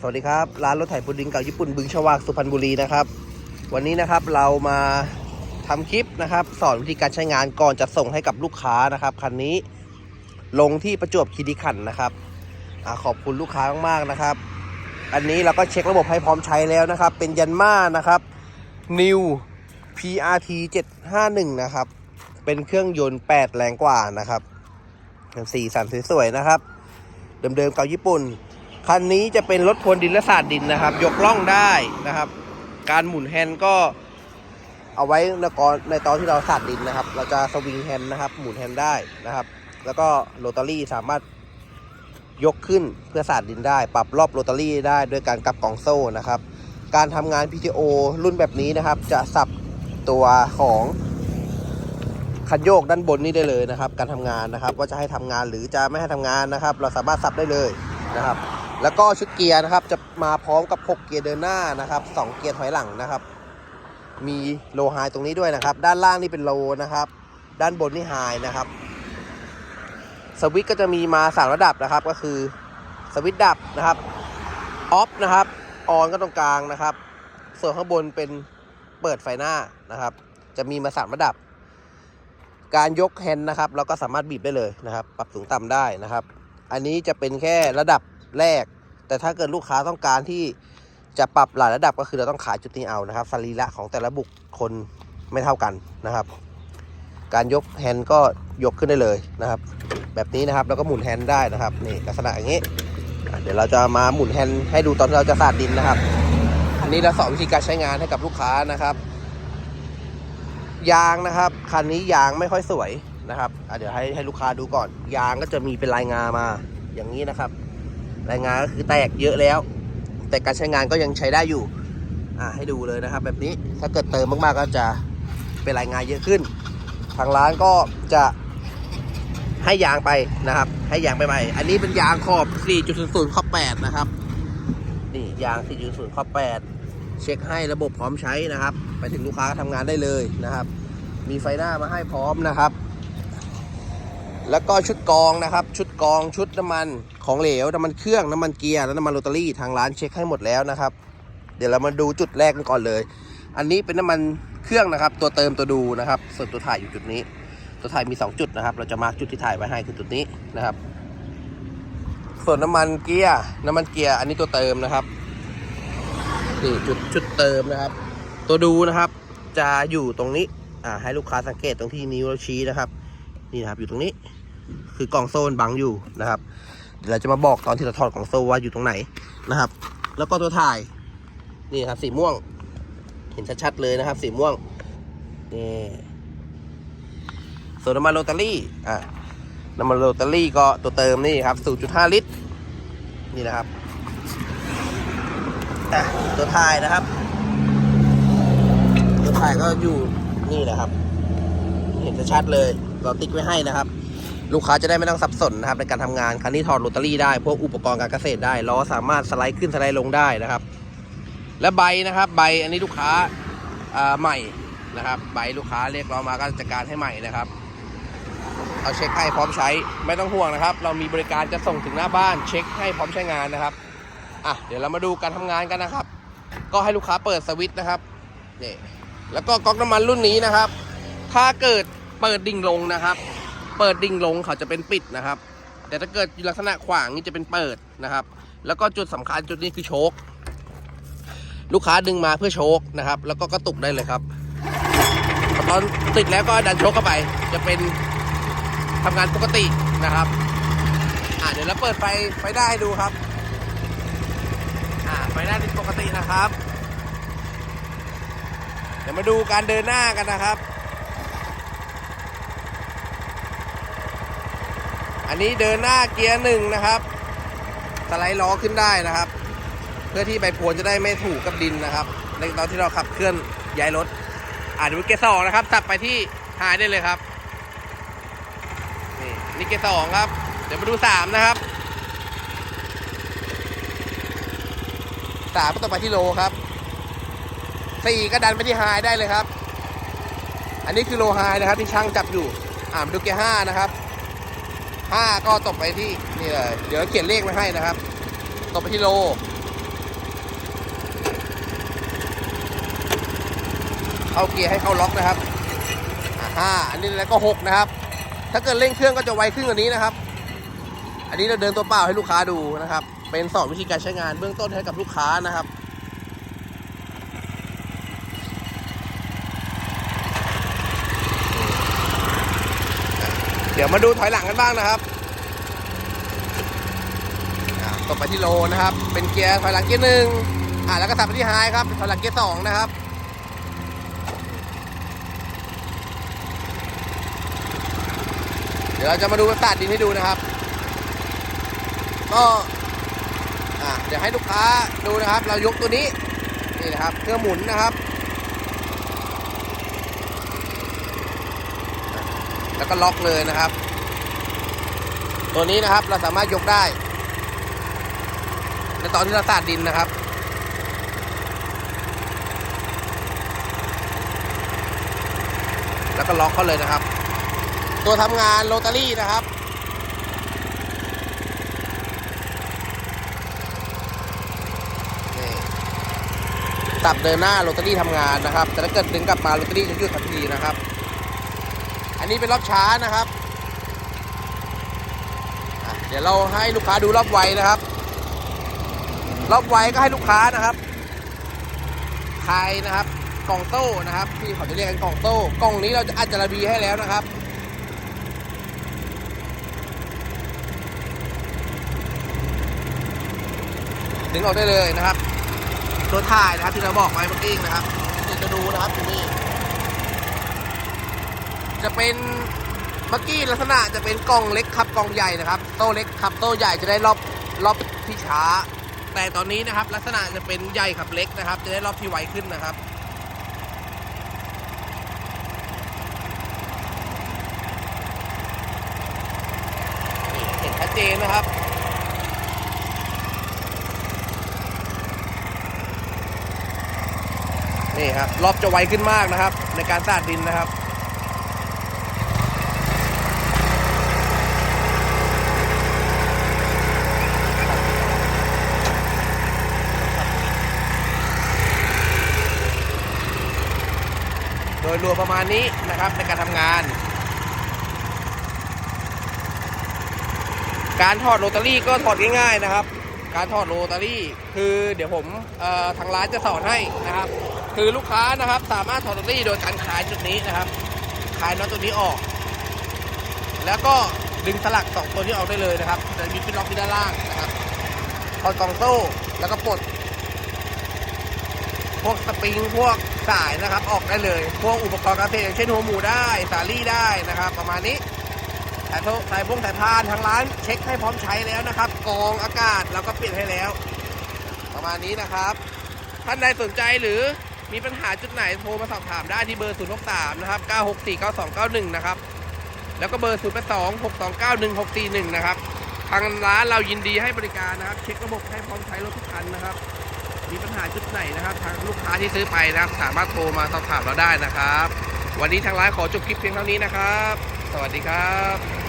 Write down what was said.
สวัสดีครับ ร้านรถไถพุดดิ้งเก่าญี่ปุ่นบึงชวากสุพรรณบุรีนะครับ วันนี้นะครับเรามาทำคลิปนะครับ สอนวิธีการใช้งานก่อนจะส่งให้กับลูกค้านะครับคันนี้ลงที่ประจวบคีรีขันธ์นะครับอขอบคุณลูกค้ามากๆนะครับ อันนี้เราก็เช็คระบบให้พร้อมใช้แล้วนะครับ เป็นยันมานะครับ New PRT 751นะครับ เป็นเครื่องยนต์ 8 แรงกว่านะครับสีสันสวยๆนะครับ เดิมๆเก่าญี่ปุ่น คันนี้จะเป็นรถพรวนดินและสาดดินนะครับ ยกล่องได้นะครับ การหมุนแฮนด์ก็เอาไว้ในกอนในตอนที่เราสาดดินนะครับ เราจะสวิงแฮนด์นะครับ หมุนแฮนด์ได้นะครับ แล้วก็โรตารี่สามารถยกขึ้นเพื่อสาดดินได้ ปรับรอบโรตารี่ได้ด้วยการกลับกล่องโซ่นะครับ การทำงาน PTO รุ่นแบบนี้นะครับ จะสับตัวของคันโยกด้านบนนี้ได้เลยนะครับ การทำงานนะครับ ว่าจะให้ทำงานหรือจะไม่ให้ทำงานนะครับ เราสามารถสับได้เลยนะครับ แล้วก็ชุดเกียร์นะครับ จะมาพร้อมกับ 6 เกียร์เดินหน้านะครับ 2 เกียร์ถอยหลังนะครับ มีโลไฮตรงนี้ด้วยนะครับ ด้านล่างนี่เป็นโลนะครับ ด้านบนนี่ไฮนะครับ สวิตก็จะมีมาสามระดับนะครับ ก็คือสวิตดับนะครับ ออฟนะครับ ออนก็ตรงกลางนะครับ ส่วนข้างบนเป็นเปิดไฟหน้านะครับ จะมีมาสามระดับ การยกแฮนด์นะครับ เราก็สามารถบีบได้เลยนะครับ ปรับสูงต่ำได้นะครับ อันนี้จะเป็นแค่ระดับ แรก แต่ถ้าเกิดลูกค้าต้องการที่จะปรับหลายระดับก็คือเราต้องขายจุดนี้เอานะครับสรีระของแต่ละบุคคลไม่เท่ากันนะครับ การยกแฮนด์ก็ยกขึ้นได้เลยนะครับ แบบนี้นะครับแล้วก็หมุนแฮนด์ได้นะครับนี่ลักษณะอย่างนี้เดี๋ยวเราจะมาหมุนแฮนด์ให้ดูตอนเราจะสาดดินนะครับ อันนี้เราสอนวิธีการใช้งานให้กับลูกค้านะครับ ยางนะครับคันนี้ยางไม่ค่อยสวยนะครับเดี๋ยวให้ให้ลูกค้าดูก่อน ยางก็จะมีเป็นลายงามาอย่างนี้นะครับ รายงานก็คือแตกเยอะแล้ว แต่การใช้งานก็ยังใช้ได้อยู่อ่าให้ดูเลยนะครับ แบบนี้ถ้าเกิดเติมมากๆก็จะเป็นรายงานเยอะขึ้น ทางร้านก็จะให้ยางไปนะครับ ให้ยางไปใหม่ อันนี้เป็นยางขอบ 4.00ข้อ8นะครับ นี่ยาง 4.0ข้อ8เช็คให้ระบบพร้อมใช้นะครับ ไปถึงลูกค้าทำงานได้เลยนะครับ มีไฟหน้ามาให้พร้อมนะครับ แล้วก็ชุดกองนะครับ ชุดกองชุดน้ำมันของเหลวน้ำมันเครื่องน้ำมันเกียร์และน้ำมันโรตารี่ทางร้านเช็คให้หมดแล้วนะครับ เดี๋ยวเรามาดูจุดแรกกันก่อนเลย อันนี้เป็นน้ำมันเครื่องนะครับ ตัวเติมตัวดูนะครับ ส่วนตัวถ่ายอยู่จุดนี้ ตัวถ่ายมี 2 จุดนะครับ เราจะมาร์กจุดที่ถ่ายไว้ให้คือจุดนี้นะครับ ส่วนน้ำมันเกียร์น้ำมันเกียร์อันนี้ตัวเติมนะครับนี่จุดชุดเติมนะครับ ตัวดูนะครับจะอยู่ตรงนี้อ่าให้ลูกค้าสังเกตตรงที่นิ้วเราชี้นะครับ นี่นะครับอยู่ตรงนี้ คือกล่องโซ่มันบังอยู่นะครับเดี๋ยวเราจะมาบอกตอนที่เราถอดกล่องโซ่ว่าอยู่ตรงไหนนะครับ แล้วก็ตัวถ่ายนี่ครับสีม่วง เห็นชัดๆเลยนะครับ สีม่วงนี่ส่วนน้ำมันโรตารี่อะน้ำมันโรตารี่ก็ตัวเติมนี่ครับ 0.5 ลิตร นี่นะครับอะตัวถ่ายนะครับ ตัวถ่ายก็อยู่นี่นะครับ เห็นชัดๆเลย เราติ๊กไว้ให้นะครับ ลูกค้าจะได้ไม่ต้องสับสนนะครับในการทำงานคันนี้ถอดโรตารี่ได้พวกอุปกรณ์การเกษตรได้ล้อสามารถสไลด์ขึ้นสไลด์ลงได้นะครับ และใบนะครับใบอันนี้ลูกค้าใหม่นะครับใบลูกค้าเรียกร้องมาก็จัดการให้ใหม่นะครับเอาเช็คให้พร้อมใช้ไม่ต้องห่วงนะครับ เรามีบริการจะส่งถึงหน้าบ้าน เช็คให้พร้อมใช้งานนะครับอะเดี๋ยวเรามาดูการทำงานกันนะครับ ก็ให้ลูกค้าเปิดสวิตช์นะครับนี่แล้วก็ก๊อกน้ำมันรุ่นนี้นะครับ ถ้าเกิดเปิดดิ่งลงนะครับ เปิดดิ่งลงเขาจะเป็นปิดนะครับ แต่ถ้าเกิดลักษณะขวางนี่จะเป็นเปิดนะครับ แล้วก็จุดสำคัญจุดนี้คือโชคลูกค้าดึงมาเพื่อโชคนะครับ แล้วก็กระตุกได้เลยครับตอนติดแล้วก็ดันโชคเข้าไป จะเป็นทำงานปกตินะครับอ่าเดี๋ยวเราเปิดไฟไฟได้ดูครับอ่าไฟได้เป็นปกตินะครับ เดี๋ยวมาดูการเดินหน้ากันนะครับ อันนี้เดินหน้าเกียร์หนึ่งนะครับสไลด์ล้อขึ้นได้นะครับ เพื่อที่ใบพรวนจะได้ไม่ถูกกับดินนะครับในตอนที่เราขับเคลื่อนย้ายรถอ่านดูเกียร์สองนะครับสับไปที่หายได้เลยครับนี่นี่เกียร์สองครับ เดี๋ยวมาดูสามนะครับสามก็ต้องไปที่โลครับสี่ก็ดันไปที่ไฮได้เลยครับ อันนี้คือโลไฮนะครับที่ช่างจับอยู่อ่ามาดูเกียร์ห้านะครับ ห้าก็ตบไปที่นี่เลย เดี๋ยวเขียนเลขไว้ให้นะครับตบไปที่โล เข้าเกียร์ให้เข้าล็อกนะครับห้าอันนี้แล้วก็หกนะครับ ถ้าเกิดเร่งเครื่องก็จะไวขึ้นกว่านี้นะครับ อันนี้เราเดินตัวเปล่าให้ลูกค้าดูนะครับ เป็นสอนวิธีการใช้งานเบื้องต้นให้กับลูกค้านะครับ ดี๋ยวมาดูถอยหลังกันบ้างนะครับตบไปที่โลนะครับ เป็นเกียร์ถอยหลังเกียร์หนึ่งอ่าแล้วก็สับไปที่ไฮครับถอยหลังเกียร์สองนะครับเดี๋ยวเราจะมาดูประสาทดินให้ดูนะครับ ก็อ่าเดี๋ยวให้ลูกค้าดูนะครับ เรายกตัวนี้ นี่นะครับ เครื่องหมุนนะครับ แล้วก็ล็อกเลยนะครับ ตัวนี้นะครับเราสามารถยกได้ ในตอนที่เราสาดดินนะครับแล้วก็ล็อกเขาเลยนะครับ ตัวทำงานโรตารี่นะครับ ตับเดินหน้าโรตารี่ทำงานนะครับ แต่ถ้าเกิดดึงกลับมาโรตารี่จะหยุดทันทีนะครับ อันนี้เป็นรอบช้านะครับ เดี๋ยวเราให้ลูกค้าดูรอบไวนะครับ รอบไวก็ให้ลูกค้านะครับคายนะครับ กล่องโต้นะครับที่เขาจะเรียกกันกล่องโต้ กล่องนี้เราจะอัดจาระบีให้แล้วนะครับดึงออกได้เลยนะครับ ตัวถ่ายนะครับที่เราบอกไปเมื่อกี้นะครับเดี๋ยวจะดูนะครับที่นี่ จะเป็นเมื่อกี้ลักษณะจะเป็นกล่องเล็กขับกล่องใหญ่นะครับ โต้เล็กขับโต้ใหญ่จะได้รอบรอบที่ช้า แต่ตอนนี้นะครับ ลักษณะจะเป็นใหญ่ขับเล็กนะครับ จะได้รอบที่ไวขึ้นนะครับเห็นชัดเจนนะครับนี่ครับรอบจะไวขึ้นมากนะครับ ในการสาดดินนะครับ ดยรวมประมาณนี้นะครับในการทำงาน การถอดโรตารี่ก็ถอดง่ายๆนะครับ การถอดโรตารี่ คือเดี๋ยวผมทางร้านจะสอนให้นะครับ คือลูกค้านะครับสามารถถอดโรตารี่โดยการคลายจุดนี้นะครับคลายน็อตตัวนี้ออก แล้วก็ดึงสลักสองตัวนี้ออกได้เลยนะครับจะมีฟิตล็อกที่ด้านล่างนะครับถอดกล่องโซ่แล้วก็ปลดพวกสปริงพวก สายนะครับออกได้เลย พวกอุปกรณ์การเกษตรอย่างเช่นหัวหมูได้สาลี่ได้นะครับ ประมาณนี้สายสายพวกสายพานทางร้านเช็คให้พร้อมใช้แล้วนะครับ กองอากาศเราก็เปลี่ยนให้แล้ว ประมาณนี้นะครับ ท่านใดสนใจหรือมีปัญหาจุดไหนโทรมาสอบถามได้ที่เบอร์ 0 6 3 นะครับ 964 9291 นะครับ แล้วก็เบอร์ 0 8 2 6 2 9 1 6 4 1นะครับ ทางร้านเรายินดีให้บริการนะครับ เช็คระบบให้พร้อมใช้รถทุกคันนะครับ มีปัญหาจุด ไหนนะครับทางลูกค้าที่ซื้อไปนะครับ สามารถโทรมาสอบถามเราได้นะครับ วันนี้ทางร้านขอจบคลิปเพียงเท่านี้นะครับ สวัสดีครับ